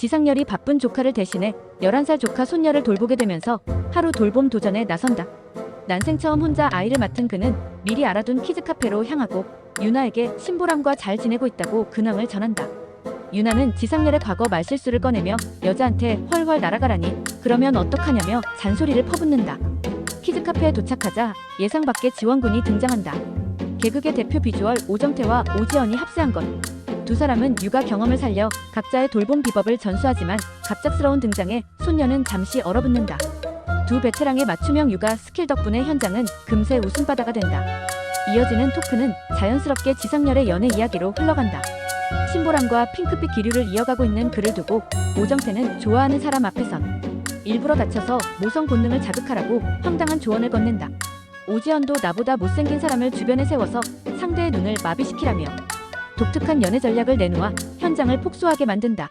지상렬이 바쁜 조카를 대신해 11살 조카 손녀를 돌보게 되면서 하루 돌봄 도전에 나선다. 난생 처음 혼자 아이를 맡은 그는 미리 알아둔 키즈 카페로 향하고 유나에게 신보람과 잘 지내고 있다고 근황을 전한다. 유나는 지상렬의 과거 말실수를 꺼내며 여자한테 훨훨 날아가라니 그러면 어떡하냐며 잔소리를 퍼붓는다. 키즈 카페에 도착하자 예상 밖의 지원군이 등장한다. 개그의 대표 비주얼 오정태와 오지연이 합세한 것. 두 사람은 육아 경험을 살려 각자의 돌봄 비법을 전수하지만 갑작스러운 등장에 손녀는 잠시 얼어붙는다. 두 베테랑의 맞춤형 육아 스킬 덕분에 현장은 금세 웃음바다가 된다. 이어지는 토크는 자연스럽게 지상렬의 연애 이야기로 흘러간다. 신보람과 핑크빛 기류를 이어가고 있는 그를 두고 오정태는 좋아하는 사람 앞에선 일부러 다쳐서 모성 본능을 자극하라고 황당한 조언을 건넨다. 오지연도 나보다 못생긴 사람을 주변에 세워서 상대의 눈을 마비시키라며 독특한 연애 전략을 내놓아 현장을 폭소하게 만든다.